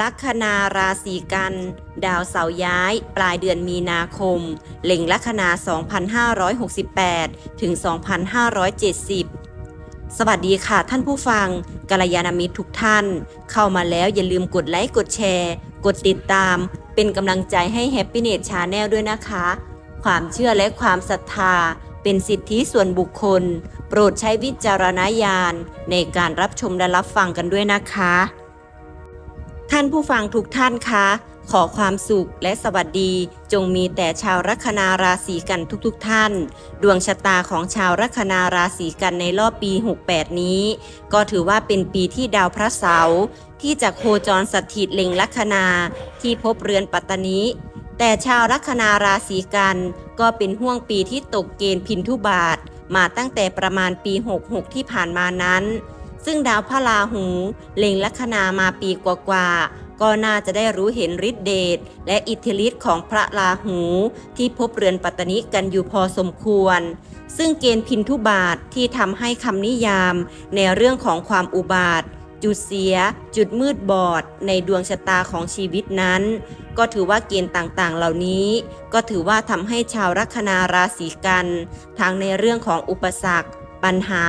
ลัคนาราศีกัน ดาวเสาร์ย้าย ปลายเดือนมีนาคม เล็งลัคนา 2568 ถึง 2570 สวัสดีค่ะท่านผู้ฟังกัลยาณมิตรทุกท่าน เข้ามาแล้วอย่าลืมกดไลค์ กดแชร์ กดติดตาม เป็นกำลังใจให้ Happiness Channel ด้วยนะคะ ความเชื่อและความศรัทธา เป็นสิทธิส่วนบุคคล โปรดใช้วิจารณญาณในการรับชมและรับฟังกันด้วยนะคะ ท่านผู้ฟังทุกท่านคะ ขอความสุขและสวัสดีจงมีแต่ชาวลัคนาราศีกันทุกๆทท่าน ดวงชะตาของชาวลัคนาราศีกันในรอบปี 68 นี้ ก็ถือว่าเป็นปีที่ดาวพระเสาร์ที่จะโคจรสถิตเล็งลัคนาที่พบเรือนปัตตานีแต่ชาวลัคนาราศีกันก็เป็นห่วงปีที่ตกเกณฑ์พินทุบาท มาตั้งแต่ประมาณปี 66 ที่ผ่านมานั้น ซึ่งดาวพระราหู เล็งลัคนามาปีกว่าๆก็น่าจะได้รู้เห็นฤทธิเดชและอิทธิฤทธิ์ของพระราหู ที่พบเรือนปัตตนิกันอยู่พอสมควร ซึ่งเกณฑ์พินทุบาทที่ทำให้คำนิยาม ในเรื่องของความอุบาทจุดเสีย จุดมืดบอด ในดวงชะตาของชีวิตนั้น ก็ถือว่าเกณฑ์ต่างๆ เหล่านี้ ก็ถือว่าทำให้ชาวลัคนาราศีกัน ทั้งในเรื่องของอุปสรรค ปัญหา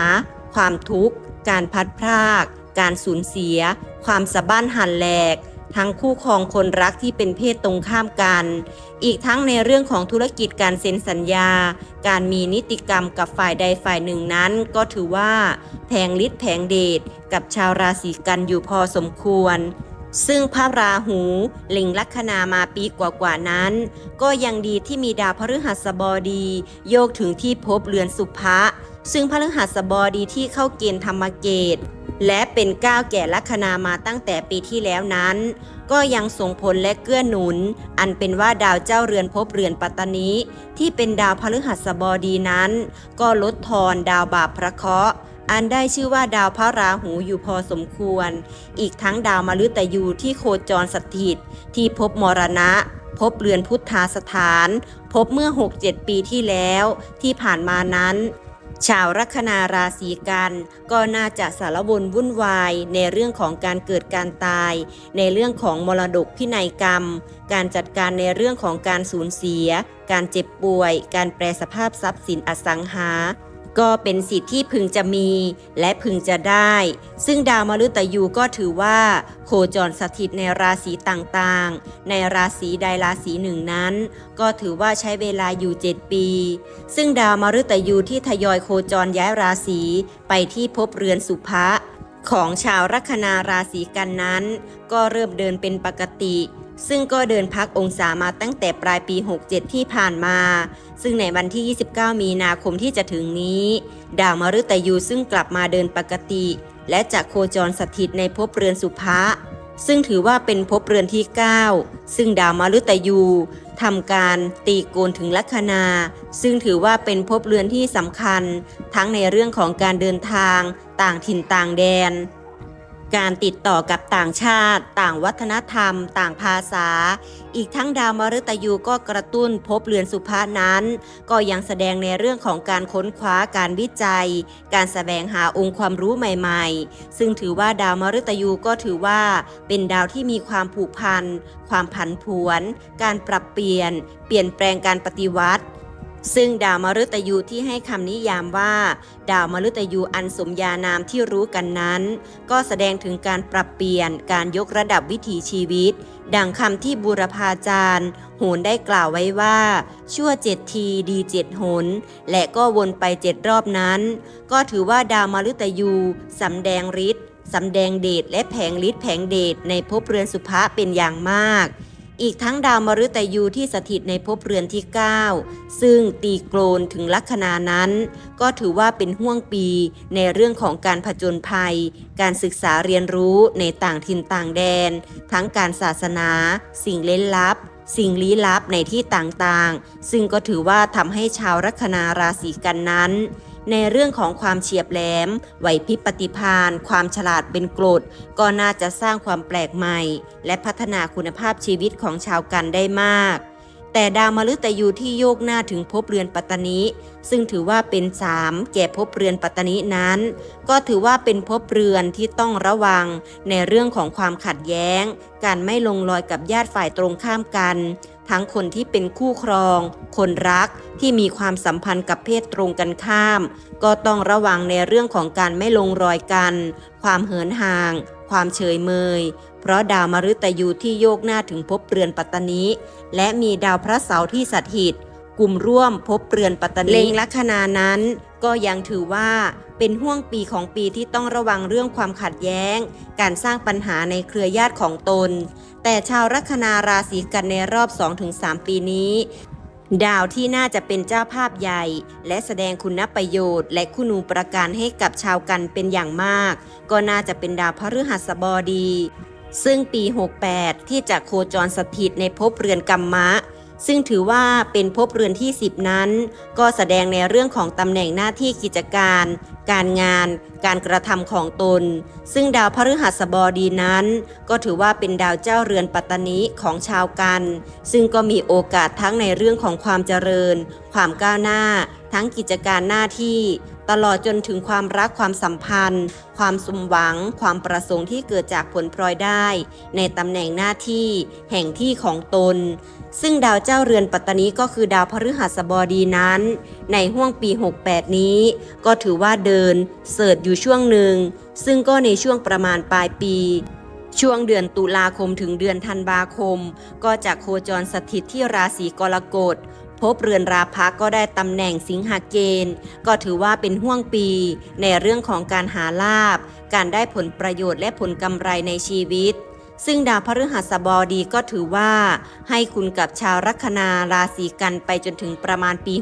ความทุกข์ การพัดพราก การสูญเสีย ความสะบั้นหันแหลก ทั้งคู่ครองคนรักที่เป็นเพศตรงข้ามกัน อีกทั้งในเรื่องของธุรกิจการเซ็นสัญญา การมีนิติกรรมกับฝ่ายใดฝ่ายหนึ่งนั้น ก็ถือว่าแผงฤทธิ์แผงเดชกับชาวราศีกันอยู่พอสมควรซึ่งพระราหูเล็งลัคนามาปีกว่าๆนั้น ก็ยังดีที่มีดาวพฤหัสบดี โยกถึงที่พบเรือนสุภะ ซึ่งพฤหัสบดีที่เข้าเกณฑ์ธรรมเกต และเป็นก้าวแก่ลัคนามาตั้งแต่ปีที่แล้วนั้น ก็ยังส่งผลและเกื้อหนุน อันเป็นว่าดาวเจ้าเรือนภพเรือนปัตตานีที่เป็นดาวพฤหัสบดีนั้น ก็ลดทอนดาวบาปพระเคราะห์อันได้ชื่อว่าดาวพระราหูอยู่พอสมควร อีกทั้งดาวมฤตยูที่โคจรสถิต ที่พบมรณะ พบเรือนพุทธาสถาน พบเมื่อ 6-7 ปีที่แล้ว ที่ผ่านมานั้น ชาวลัคนาราศีกัน ก็น่าจะสารวนวุ่นวายในเรื่องของการเกิดการตาย ในเรื่องของมรดกพินัยกรรม การจัดการในเรื่องของการสูญเสีย การเจ็บป่วย การแปรสภาพทรัพย์สินอสังหา ก็เป็นสิทธิ์ที่พึงจะมีและพึงจะได้ ซึ่งดาวมฤตยูก็ถือว่า โคจรสถิตในราศีต่างๆ ในราศีใดราศีหนึ่งนั้น ก็ถือว่าใช้เวลาอยู่ 7 ปี ซึ่งดาวมฤตยูที่ทยอยโคจรย้ายราศีไปที่ภพเรือนสุภะของชาวลัคนาราศีกันนั้น ก็เริ่มเดินเป็นปกติ ซึ่งก็เดินพักองศามาตั้งแต่ปลายปี 67 ที่ผ่านมา ซึ่งในวันที่ 29 มีนาคมที่จะถึงนี้ ดาวมฤตยูซึ่งกลับมาเดินปกติ และจะโคจรสถิตในภพเรือนสุภะซึ่งถือว่าเป็นภพเรือนที่ 9 ซึ่งดาวมฤตยูทำการตีโกนถึงลัคนา ซึ่งถือว่าเป็นภพเรือนที่สำคัญ ทั้งในเรื่องของการเดินทาง ต่างถิ่นต่างแดน การติดต่อกับต่างชาติ ต่างวัฒนธรรม ต่างภาษา อีกทั้งดาวมฤตยูก็กระตุ้นภพเรือนสุภานั้น ก็ยังแสดงในเรื่องของการค้นคว้าการวิจัย การแสวงหาองค์ความรู้ใหม่ๆ ซึ่งถือว่าดาวมฤตยูก็ถือว่า เป็นดาวที่มีความผูกพัน ความผันผวน การปรับเปลี่ยน เปลี่ยนแปลงการปฏิวัติ ซึ่งดาวมฤตยูที่ให้คำนิยามว่า ดาวมฤตยูอันสมญานามที่รู้กันนั้น ก็แสดงถึงการปรับเปลี่ยนการยกระดับวิถีชีวิต ดังคำที่บูรพาจารย์โหนได้กล่าวไว้ว่า ชั่วเจ็ดทีดีเจ็ดหน และก็วนไปเจ็ดรอบนั้น ก็ถือว่าดาวมฤตยูสำแดงฤทธิ์สำแดงเดชและแผงฤทธิ์แผงเดชในภพเรือนสุภะเป็นอย่างมาก อีกทั้งดาวมฤตยูที่สถิตในภพเรือนที่ 9 ซึ่งตีโกลนถึงลัคนานั้น ก็ถือว่าเป็นห่วงปีในเรื่องของการผจญภัย การศึกษาเรียนรู้ในต่างถิ่นต่างแดน ทั้งการศาสนา สิ่งเล่นลับ สิ่งลี้ลับในที่ต่างๆ ซึ่งก็ถือว่าทำให้ชาวลัคนาราศีกันนั้น ในเรื่องของความเฉียบแหลม ไหวพริบปฏิภาณความฉลาดเป็นกรดก็น่าจะสร้างความแปลกใหม่ และพัฒนาคุณภาพชีวิตของชาวกันได้มาก แต่ดาวมฤตยูที่โยกหน้าถึงภพเรือนปัตตนิซึ่งถือว่าเป็นสามแก่ภพเรือนปัตตนินั้น ก็ถือว่าเป็นภพเรือนที่ต้องระวัง ในเรื่องของความขัดแย้ง การไม่ลงรอยกับญาติฝ่ายตรงข้ามกัน ทั้งคนที่เป็นคู่ครอง คนรักที่มีความสัมพันธ์กับเพศตรงกันข้าม ก็ต้องระวังในเรื่องของการไม่ลงรอยกัน ความเหินห่าง ความเฉยเมย เพราะดาวมฤตยูที่โยกหน้าถึงภพเรือนปัตตานิและมีดาวพระเสาร์ที่สถิตกลุ่มร่วมภพเรือนปัตตานิเลงลัคนานั้น ก็ยังถือว่าเป็นห่วงปีของปีที่ต้องระวังเรื่องความขัดแย้ง การสร้างปัญหาในเครือญาติของตน แต่ชาวลัคนาราศีกันในรอบ 2-3 ปีนี้ ดาวที่น่าจะเป็นเจ้าภาพใหญ่ และแสดงคุณประโยชน์ และคุณูประการให้กับชาวกันเป็นอย่างมาก ก็น่าจะเป็นดาวพฤหัสบดี ซึ่งปี 68 ที่จะโคจรสถิตในภพเรือนกัมมะ ซึ่งถือว่าเป็นภพเรือนที่ 10 นั้น ก็แสดงในเรื่องของตำแหน่งหน้าที่กิจการ การงาน การกระทำของตน ซึ่งดาวพฤหัสบดีนั้น ก็ถือว่าเป็นดาวเจ้าเรือนปัตตนิของชาวกัน ซึ่งก็มีโอกาสทั้งในเรื่องของความเจริญ ความก้าวหน้า ทั้งกิจการหน้าที่ตลอดจนถึงความรักความสัมพันธ์ ความสมหวัง ความประสงค์ที่เกิดจากผลพลอยได้ ในตำแหน่งหน้าที่แห่งที่ของตน ซึ่งดาวเจ้าเรือนปัตตนีก็คือดาวพฤหัสบดีนั้น ในห่วงปี 68 นี้ ก็ถือว่าเดินเสิร์ชอยู่ช่วงหนึ่ง ซึ่งก็ในช่วงประมาณปลายปี ช่วงเดือนตุลาคมถึงเดือนธันวาคม ก็จะโคจรสถิตที่ราศีกรกฎพบเรือนราพักก็ได้ตำแหน่งสิงหาเกณฑ์ ก็ถือว่าเป็นห่วงปี ในเรื่องของการหาลาบ การได้ผลประโยชน์และผลกำไรในชีวิต ซึ่งดาวพฤหัสบดีก็ถือว่า ให้คุณกับชาวลัคนาราศีกันไปจนถึงประมาณปี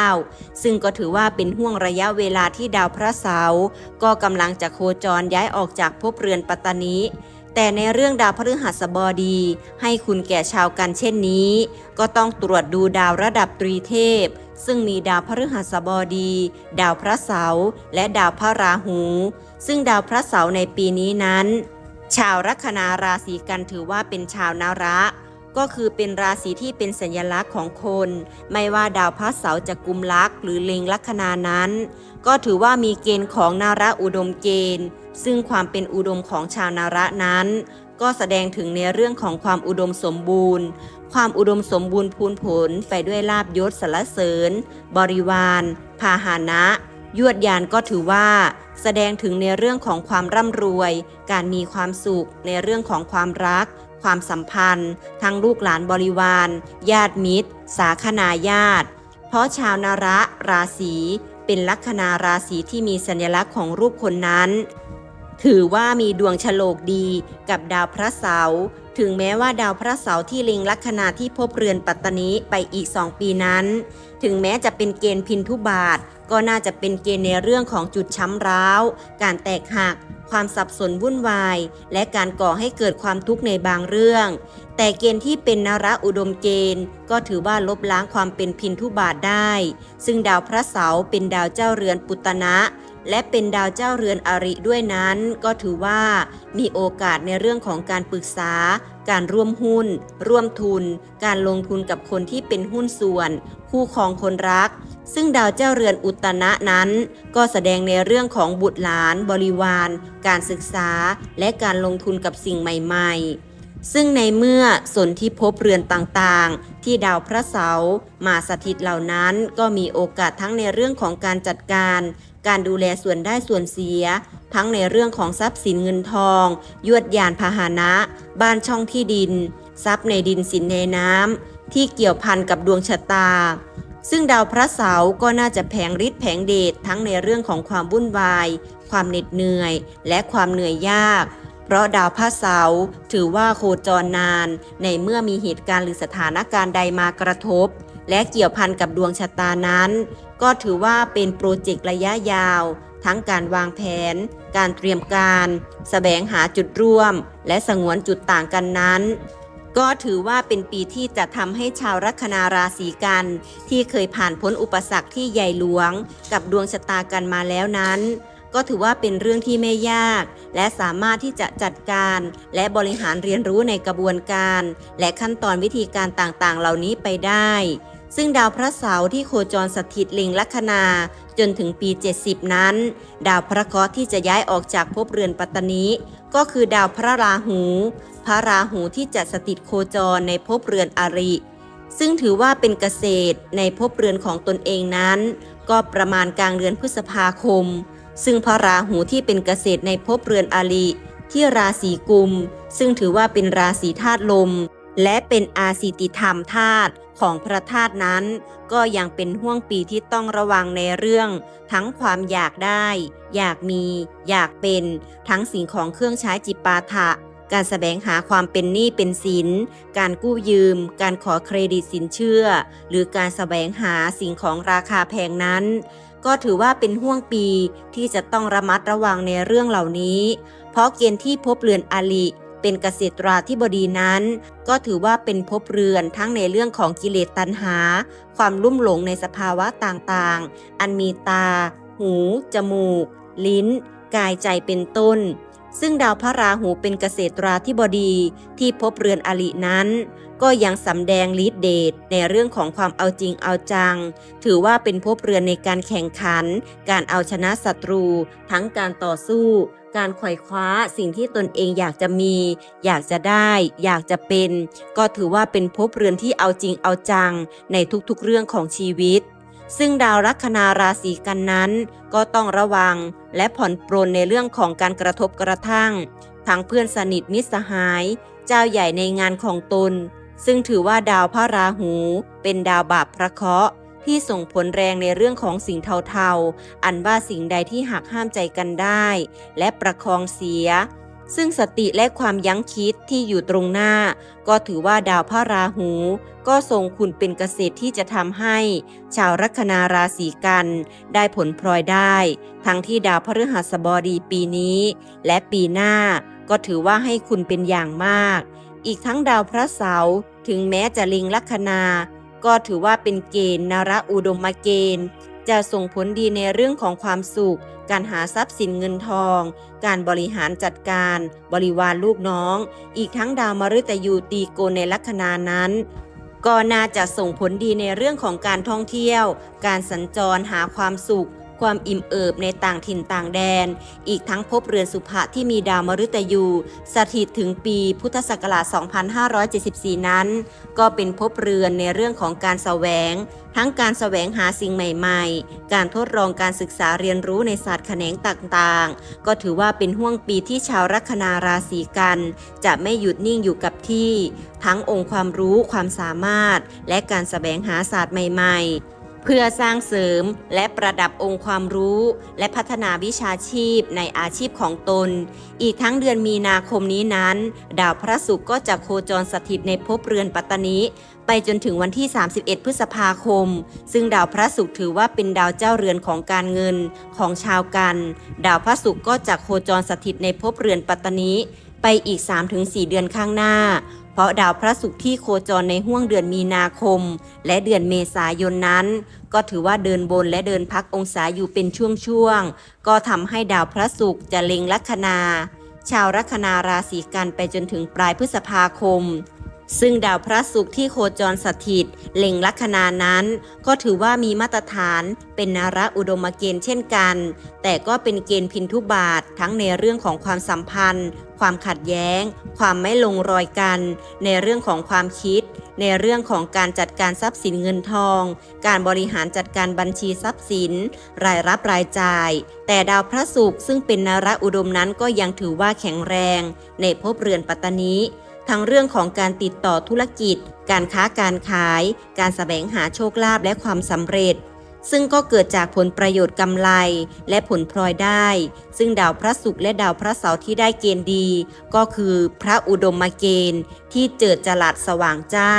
69 ซึ่งก็ถือว่าเป็นห่วงระยะเวลาที่ดาวพระเสาร์ก็กำลังจะโคจรย้ายออกจากภพเรือนปัตตนิแต่ในเรื่องดาวพฤหัสบดี ให้คุณแก่ชาวกันเช่นนี้ ก็ต้องตรวจดูดาวระดับตรีเทพ ซึ่งมีดาวพฤหัสบดี ดาวพระเสาร์และดาวพระราหู ซึ่งดาวพระเสาร์ในปีนี้นั้น ชาวลัคนาราศีกันถือว่าเป็นชาวนาระก็คือเป็นราศีที่เป็นสัญลักษณ์ของคน ไม่ว่าดาวพระเสาร์จะกุมลักหรือเล็งลัคนานั้น ก็ถือว่ามีเกณฑ์ของนาระอุดมเกณฑ์ ซึ่งความเป็นอุดมของชาวนาระนั้น ก็แสดงถึงในเรื่องของความอุดมสมบูรณ์ ความอุดมสมบูรณ์พูนผลไปด้วยลาบยศสรรเสริญ บริวาร พาหานะ ยวดยานก็ถือว่า แสดงถึงในเรื่องของความร่ำรวย การมีความสุข ในเรื่องของความรัก ความสัมพันธ์ ทั้งลูกหลานบริวาร ญาติมิตร สาคนาญาติ เพราะชาวนาระราศีเป็นลัคนาราศีที่มีสัญลักษณ์ของรูปคนนั้น ถือว่ามีดวงฉลกดีกับดาวพระเสาร์ถึงแม้ว่าดาวพระเสาร์ที่เล็งลัคนาที่พบเรือนปัตตนิไปอีก2ปีนั้น ถึงแม้จะเป็นเกณฑ์พินทุบาท ก็น่าจะเป็นเกณฑ์ในเรื่องของจุดช้ำร้าว การแตกหัก ความสับสนวุ่นวาย และการก่อให้เกิดความทุกข์ในบางเรื่อง แต่เกณฑ์ที่เป็นนระอุดมเกณฑ์ ก็ถือว่าลบล้างความเป็นพินทุบาทได้ ซึ่งดาวพระเสาร์เป็นดาวเจ้าเรือนปุตตนะและเป็นดาวเจ้าเรือนอริด้วยนั้น ก็ถือว่ามีโอกาสในเรื่องของการปรึกษา การร่วมหุ้น ร่วมทุน การลงทุนกับคนที่เป็นหุ้นส่วน คู่ครองคนรัก ซึ่งดาวเจ้าเรือนอุตนะนั้น ก็แสดงในเรื่องของบุตรหลาน บริวาร การศึกษา และการลงทุนกับสิ่งใหม่ ๆ ซึ่งในเมื่อสนที่พบเรือนต่างๆ ที่ดาวพระเสาร์มาสถิตเหล่านั้นก็มีโอกาสทั้งในเรื่องของการจัดการ การดูแลส่วนได้ส่วนเสีย ทั้งในเรื่องของทรัพย์สินเงินทอง ยวดยานพาหนะ บ้านช่องที่ดิน ทรัพย์ในดินสินในน้ำที่เกี่ยวพันกับดวงชะตา ซึ่งดาวพระเสาร์ก็น่าจะแผงฤทธิ์แผงเดชทั้งในเรื่องของความวุ่นวาย ความเหน็ดเหนื่อย และความเหนื่อยยาก เพราะดาวพระเสาร์ถือว่าโคจรนาน ในเมื่อมีเหตุการณ์หรือสถานการณ์ใดมากระทบ และเกี่ยวพันกับดวงชะตานั้น ก็ถือว่าเป็นโปรเจกต์ระยะยาว ทั้งการวางแผน การเตรียมการสแสวงหาจุดร่วม และสงวนจุดต่างกันนั้น ก็ถือว่าเป็นปีที่จะทำให้ชาวลัคนาราศีกัน ที่เคยผ่านพ้นอุปสรรคที่ใหญ่หลวง กับดวงชะตากันมาแล้วนั้น ก็ถือว่าเป็นเรื่องที่ไม่ยาก และสามารถที่จะจัดการ และบริหารเรียนรู้ในกระบวนการ และขั้นตอนวิธีการต่างๆ เหล่านี้ไปได้ ซึ่งดาวพระเสาร์ที่โคจรสถิตลิงลัคนา จนถึงปี 70 นั้น ดาวพระเคราะห์ที่จะย้ายออกจากภพเรือนปัตตนิก็คือดาวพระราหู พระราหูที่จะสถิตโคจรในภพเรือนอริ ซึ่งถือว่าเป็นเกษตรในภพเรือนของตนเองนั้น ก็ประมาณกลางเดือนพฤษภาคม ซึ่งพระราหูที่เป็นเกษตรในภพเรือนอาริที่ราศีกุม ซึ่งถือว่าเป็นราศีธาตุลม และเป็นอาสิติธรรมธาตุ ของพระธาตุนั้น ก็ยังเป็นห่วงปีที่ต้องระวังในเรื่อง ทั้งความอยากได้ อยากมี อยากเป็น ทั้งสิ่งของเครื่องใช้จิปาถะ การแสวงหาความเป็นหนี้เป็นสิน การกู้ยืม การขอเครดิตสินเชื่อ หรือการแสวงหาสิ่งของราคาแพงนั้น ก็ถือว่าเป็นห่วงปีที่จะต้องระมัดระวังในเรื่องเหล่านี้ เพราะเกณฑ์ที่พบเรือนอาลิ เป็นเกษตราธิบดีนั้น ก็ถือว่าเป็นภพเรือนทั้งในเรื่องของกิเลสตัณหา ความลุ่มหลงในสภาวะต่างๆ อันมีตา หู จมูก ลิ้น กายใจเป็นต้น ซึ่งดาวพระราหูเป็นเกษตราธิบดีที่พบเรือนอลินั้น ก็ยังสำแดงฤทธิเดชในเรื่องของความเอาจริงเอาจัง ถือว่าเป็นภพเรือนในการแข่งขัน การเอาชนะศัตรู ทั้งการต่อสู้ การไขว่คว้าสิ่งที่ตนเองอยากจะมี อยากจะได้ อยากจะเป็น ก็ถือว่าเป็นภพเรือนที่เอาจริงเอาจัง ในทุกๆเรื่องของชีวิต ซึ่งดาวลัคนาราศีกันนั้น ก็ต้องระวังและผ่อนปรนในเรื่องของการกระทบกระทั่งทั้งเพื่อนสนิทมิตรสหาย เจ้าใหญ่ในงานของตน ซึ่งถือว่าดาวพระราหู เป็นดาวบาปพระเคราะห์ ที่ส่งผลแรงในเรื่องของสิ่งเทาๆ อันว่าสิ่งใดที่หักห้ามใจกันได้ และประคองเสีย ซึ่งสติและความยั้งคิดที่อยู่ตรงหน้า ก็ถือว่าดาวพระราหู ก็ทรงคุณเป็นเกษตรที่จะทำให้ ชาวลัคนาราศีกัน ได้ผลพลอยได้ ทั้งที่ดาวพฤหัสบดีปีนี้ และปีหน้า ก็ถือว่าให้คุณเป็นอย่างมาก อีกทั้งดาวพระเสาร์ถึงแม้จะลิงลัคนา ก็ถือว่าเป็นเกณฑ์นรอุดมเกณฑ์ จะส่งผลดีในเรื่องของความสุข การหาทรัพย์สินเงินทอง การบริหารจัดการ บริวารลูกน้อง อีกทั้งดาวมฤตยูตีโกในลัคนานั้น ก็น่าจะส่งผลดีในเรื่องของการท่องเที่ยว การสัญจรหาความสุข ความอิ่มเอิบในต่างถิ่นต่างแดน อีกทั้งพบเรือนสุภะที่มีดาวมฤตยู สถิตถึงปีพุทธศักราช 2574 นั้น ก็เป็นพบเรือนในเรื่องของการแสวง ทั้งการแสวงหาสิ่งใหม่ๆ การทดลองการศึกษาเรียนรู้ในศาสตร์แขนงต่างๆ ก็ถือว่าเป็นห่วงปีที่ชาวลัคนาราศีกัน จะไม่หยุดนิ่งอยู่กับที่ ทั้งองค์ความรู้ความสามารถ และการแสวงหาศาสตร์ใหม่ ๆ เพื่อสร้างเสริมและประดับองค์ความรู้ และพัฒนาวิชาชีพในอาชีพของตน อีกทั้งเดือนมีนาคมนี้นั้น ดาวพระศุกร์ก็จะโคจรสถิตในภพเรือนปัตตนิไปจนถึงวันที่ 31 พฤษภาคม ซึ่งดาวพระศุกร์ถือว่าเป็นดาวเจ้าเรือนของการเงินของชาวกัน ดาวพระศุกร์ก็จะโคจรสถิตในภพเรือนปัตตนิไปอีก 3-4 เดือนข้างหน้า เพราะดาวพระศุกร์ที่โคจรในห่วงเดือนมีนาคม และเดือนเมษายนนั้น ก็ถือว่าเดินบนและเดินพักองศาอยู่เป็นช่วงๆ ก็ทำให้ดาวพระศุกร์จะเล็งลัคนา ชาวลัคนาราศีกันไปจนถึงปลายพฤษภาคม ซึ่งดาวพระศุกร์ที่โคจรสถิตเล็งลัคนานั้น ก็ถือว่ามีมาตรฐานเป็นนาระอุดมเกณฑ์เช่นกัน แต่ก็เป็นเกณฑ์พินทุบาททั้งในเรื่องของความสัมพันธ์ ความขัดแย้ง ความไม่ลงรอยกัน ในเรื่องของความคิด ในเรื่องของการจัดการทรัพย์สินเงินทอง การบริหารจัดการบัญชีทรัพย์สิน รายรับรายจ่าย แต่ดาวพระศุกร์ซึ่งเป็นนาระอุดมนั้นก็ยังถือว่าแข็งแรง ในภพเรือนปัตตานี ทั้งเรื่องของการติดต่อธุรกิจ การค้าการขาย การแสวงหาโชคลาภและความสำเร็จ ซึ่งก็เกิดจากผลประโยชน์กำไร และผลพลอยได้ ซึ่งดาวพระศุกร์และดาวพระเสาร์ที่ได้เกณฑ์ดี ก็คือพระอุดมเกณฑ์ ที่เจิดจรัสสว่างจ้า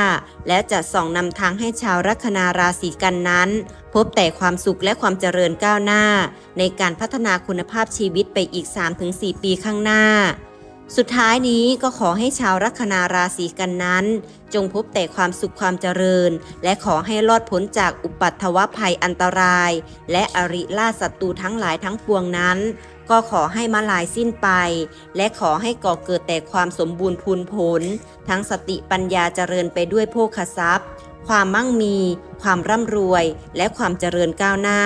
และจะส่องนำทางให้ชาวลัคนาราศีกันนั้น พบแต่ความสุขและความเจริญก้าวหน้า ในการพัฒนาคุณภาพชีวิตไปอีก 3-4 ปีข้างหน้า สุดท้ายนี้ก็ขอให้ชาวลัคนาราศีกันนั้น จงพบแต่ความสุขความเจริญ และขอให้รอดพ้นจากอุปัตถวภัยอันตราย และอริล่าศัตรูทั้งหลายทั้งปวงนั้น ก็ขอให้มาลายสิ้นไป และขอให้ก่อเกิดแต่ความสมบูรณ์พูนผล ทั้งสติปัญญาเจริญไปด้วยโภคทรัพย์ ความมั่งมี ความร่ำรวย และความเจริญก้าวหน้า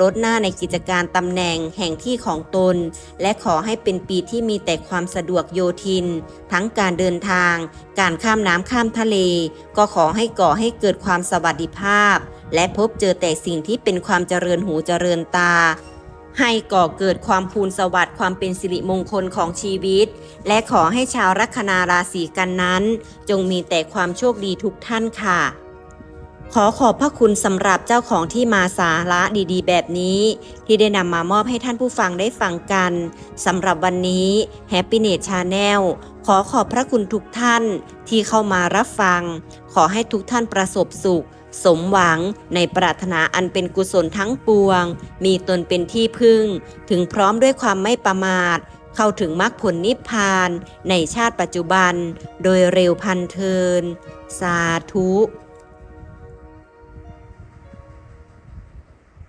รถหน้าในกิจการตำแหน่งแห่งที่ของตน และขอให้เป็นปีที่มีแต่ความสะดวกโยทิน ทั้งการเดินทาง การข้ามน้ำข้ามทะเล ก็ขอให้ก่อให้เกิดความสวัสดิภาพ และพบเจอแต่สิ่งที่เป็นความเจริญหูเจริญตาให้ก่อเกิดความภูนสวัสดิ์ความเป็นสิริมงคลของชีวิต และขอให้ชาวลัคนาราศีกันนั้น จงมีแต่ความโชคดีทุกท่านค่ะ ขอขอบพระคุณสำหรับเจ้าของที่มาสาระดีๆ แบบนี้ ที่ได้นำมามอบให้ท่านผู้ฟังได้ฟังกันสำหรับวันนี้ Happiness Channel ขอขอบพระคุณทุกท่านที่เข้ามารับฟัง ขอให้ทุกท่านประสบสุข สมหวังในปรารถนาอันเป็นกุศลทั้งปวง มีตนเป็นที่พึ่ง ถึงพร้อมด้วยความไม่ประมาท เข้าถึงมรรคผลนิพพาน ในชาติปัจจุบัน โดยเร็วพันเทิน สาธุ